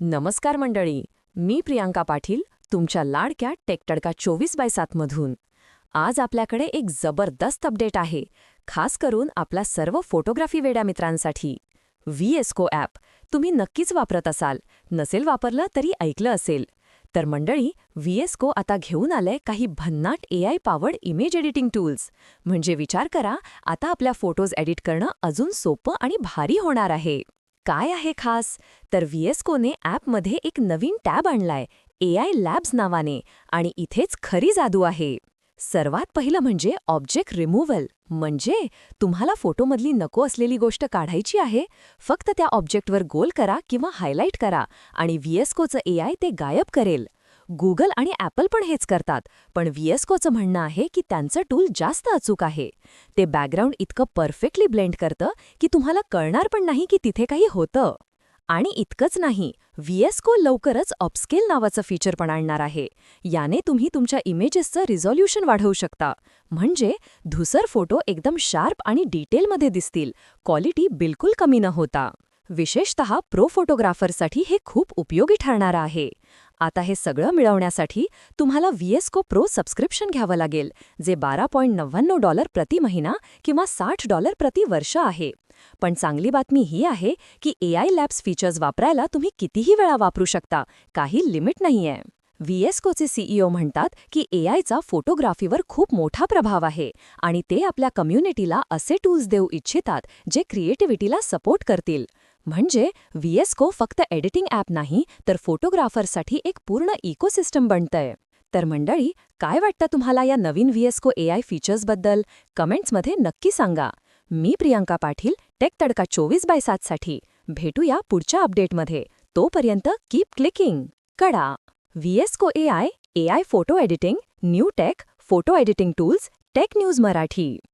नमस्कार मंडळी मी प्रियांका पाटील तुमच्या लाडक्या टेकटडका चोवीस बाय सातमधून आज आपल्याकडे एक जबरदस्त अपडेट आहे खास करून आपल्या सर्व फोटोग्राफी वेड्या मित्रांसाठी. व्ही एस्को ॲप तुम्ही नक्कीच वापरत असाल नसेल वापरलं तरी ऐकलं असेल. तर मंडळी व्ही एस्को आता घेऊन आलंय काही भन्नाट A I powered image editing tools म्हणजे विचार करा आता आपल्या फोटोज एडिट करणं अजून सोपं आणि भारी होणार आहे. काय आहे खास? तर व्हीएसकोने ॲपमध्ये एक नवीन टॅब आणलाय ए आय लॅब्स नावाने आणि इथेच खरी जादू आहे. सर्वात पहिलं म्हणजे ऑब्जेक्ट रिमूव्हल म्हणजे तुम्हाला फोटोमधली नको असलेली गोष्ट काढायची आहे फक्त त्या ऑब्जेक्टवर गोल करा किंवा हायलाईट करा आणि व्हीएसकोचं ए आय ते गायब करेल. गुगल आणि ॲपल पण हेच करतात. पण व्हीएस्कोचं म्हणणं आहे की त्यांचं टूल जास्त अचूक आहे. ते बॅकग्राऊंड इतकं परफेक्टली ब्लेंड करतं की तुम्हाला कळणार पण नाही की तिथे काही होतं. आणि इतकंच नाही व्हीएस्को लवकरच अपस्केल नावाचं फीचर पण आणणार आहे. याने तुम्ही तुमच्या इमेजेसचं रिझॉल्युशन वाढवू शकता. म्हणजे धुसर फोटो एकदम शार्प आणि डिटेलमध्ये दिसतील. क्वालिटी बिलकुल कमी न होता. विशेषतः प्रो फोटोग्राफरसाठी हे खूप उपयोगी ठरणार आहे. आता हे सगळं मिळवण्यासाठी तुम्हाला व्हीएसको प्रो सबस्क्रिप्शन घ्यावं लागेल जे बारा पॉईंट नव्याण्णव डॉलर प्रति महिना किंवा साठ डॉलर प्रति वर्ष आहे. पण चांगली बातमी ही आहे की ए आय लॅब्स फीचर्स वापरायला तुम्ही कितीही वेळा वापरू शकता काही लिमिट नाहीये. व्हीएसकोचे सीईओ म्हणतात की एआयचा फोटोग्राफीवर खूप मोठा प्रभाव आहे आणि ते आपल्या कम्युनिटीला असे टूल्स देऊ इच्छितात जे क्रिएटिव्हिटीला सपोर्ट करतील. म्हणजे व्हीएस्को फक्त एडिटिंग ॲप नाही तर फोटोग्राफरसाठी एक पूर्ण इकोसिस्टम बनतंय. तर मंडळी काय वाटतं तुम्हाला या नवीन व्हीएस्को ए आय फीचर्सबद्दल कमेंट्समध्ये नक्की सांगा. मी प्रियांका पाटील टेक तडका चोवीस बाय सातसाठी भेटूया पुढच्या अपडेटमध्ये. तोपर्यंत keep clicking Kada. VSCO A I A I photo editing new tech photo editing tools tech news Marathi.